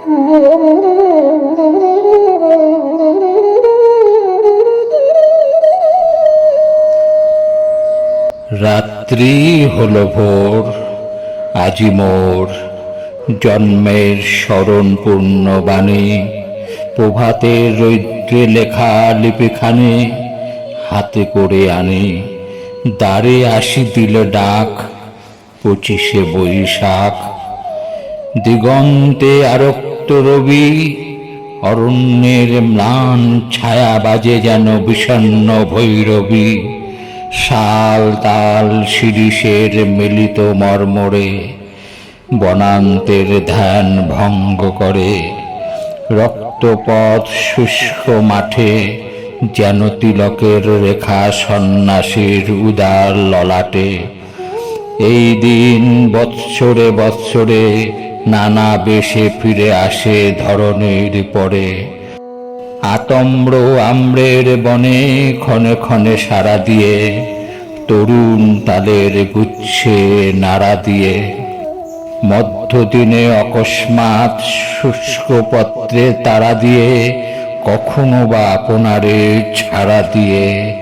রাত্রি হলো ভোর, আজি মোর। জন্মের স্মরণপূর্ণ বাণী প্রভাতের রৌদ্রে লেখা লিপিখানে, হাতে করে আনি, দ্বারে আসি দিল ডাক, পঁচিশে বৈশাখ। দিগন্তে আরক্ত রবি, অরণ্যের ম্লান ছায়া বাজে যেন বিষণ্ণ ভৈরবী। শাল তাল শিরিষের মিলিত মর্মরে বনান্তের ধ্যান ভঙ্গ করে। রক্তপথ শুষ্ক মাঠে যেন তিলকের রেখা সন্ন্যাসীর উদার ললাটে। এই দিন বৎসরে বৎসরে নানা বেশে ফিরে আসে ধরনের পরে। আতম্র আম্রের বনে ক্ষণে ক্ষণে সারা দিয়ে, তরুণ তাদের গুচ্ছে নাড়া দিয়ে। মধ্যদিনে অকস্মাৎ শুষ্ক পত্রে তারা দিয়ে, কখনো বা আপনারে ছাড়া দিয়ে,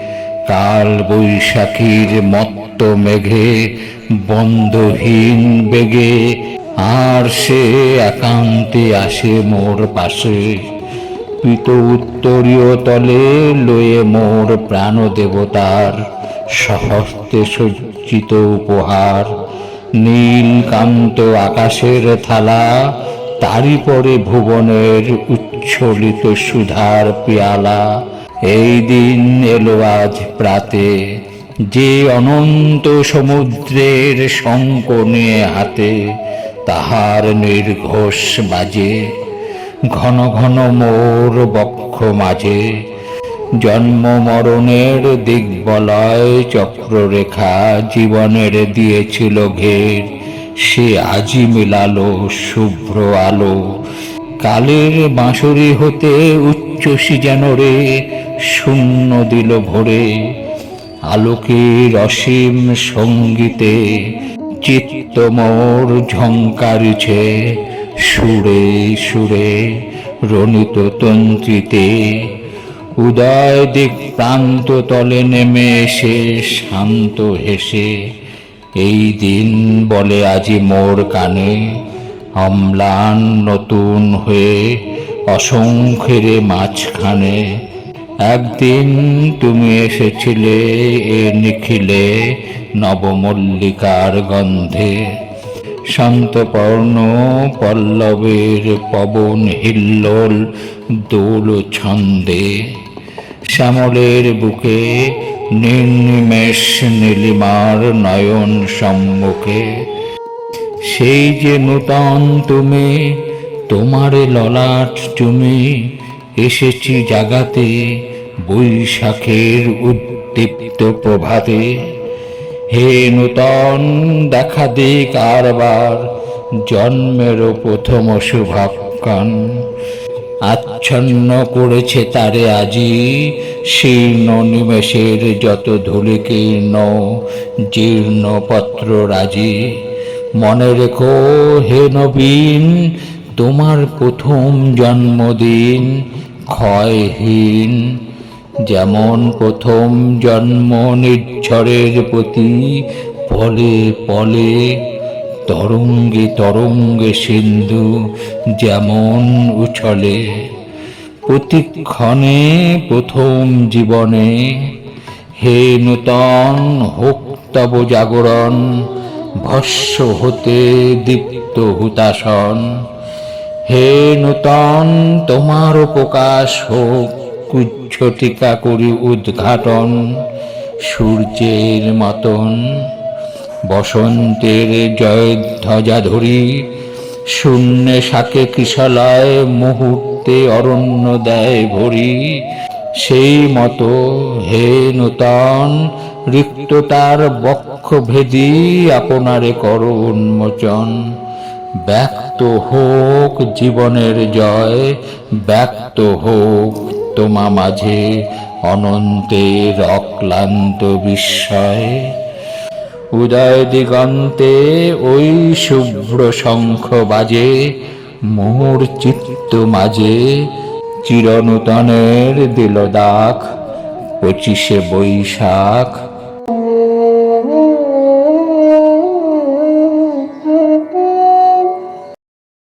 কাল বৈশাখীর মত্ত মেঘে, বন্ধহীন বেগে আর সে একান্তে আসে মোর পাশে। পিত উত্তরীয় তলে লয়ে মোর প্রাণ দেবতার সহস্তে সজ্জিত উপহার। নীল কান্ত আকাশের থালা, তারই পরে ভুবনের উচ্ছলিত সুধার পেয়ালা। এই দিন এলো আজ প্রাতে, যে অনন্ত সমুদ্রের শঙ্ক নিয়ে হাতে তাহার নির্ঘোষ বাজে, ঘন ঘন মোর বক্ষ মাঝে। জন্ম মরণের দিগ্বলয় চক্ররেখা জীবনের দিয়েছিল ঘের, সে আজি মিলালো শুভ্র আলো। কালের বাঁশরি হতে উচ্চসী যেন রে শূন্য দিল ভরে। আলোকের অসীম সঙ্গীতে চিত্ত মোর ঝঙ্কারিছে সুরে সুরে রণিত তন্ত্রিতে। উদয় দিক প্রান্ত তলে নেমে এসে শান্ত হেসে, এই দিন বলে আজি মোর কানে, অম্লান নতুন হয়ে অসংখ্যের মাঝখানে একদিন তুমি এসেছিলে এ নিখিলে নবমল্লিকার গন্ধে। শান্তপর্ণ পল্লবের পবন হিল্লোল দোল ছন্দে। শ্যামলের বুকে নির্নিমেষ নীলিমার নয়ন সম্মুখে। সেই যে নূতন তুমি, তোমার ললাট তুমি এসেছি জাগাতে, বৈশাখের উদ্দীপ্ত প্রভাতে। হে নূতন, দেখা দে কারবার জন্মের প্রথম শুভাক্ষণ আচ্ছন্ন করেছে তারে আজি, শীর্ণ নিমেষের যত ধুলিকীর্ণ জীর্ণ পত্র রাজি। মনে রেখো হে নবীন তোমার প্রথম জন্মদিন ক্ষয়হীন। যেমন প্রথম জন্ম নির্ঝরের প্রতি পলে পলে তরঙ্গে তরঙ্গে সিন্ধু যেমন উছলে। প্রতিক্ষণে প্রথম জীবনে হে নূতন হোক তব জাগরণ ভস্য হতে দীপ্ত হুতাসন হে নূতন, তোমার প্রকাশ হোক, কুচ্ছ টিকা করি উদ্ঘাটন। সূর্যের মতন, বসন্তের জয় ধ্বজা ধরি শূন্যে শাকে কিশলায় মুহূর্তে অরণ্য দেয় ভরি। সেই মতো হে নূতন রিক্ততার বক্ষ ভেদি আপনারে করো উন্মোচন। ব্যক্ত হোক জীবনের জয়, ব্যক্ত হোক তোমা মাঝে অনন্তের অক্লান্ত বিস্ময়। উদয় দিগন্তে ওই শুভ্র শঙ্খ বাজে, মোর চিত্ত মাঝে চিরনূতনের দিল দাগ পঁচিশে বৈশাখ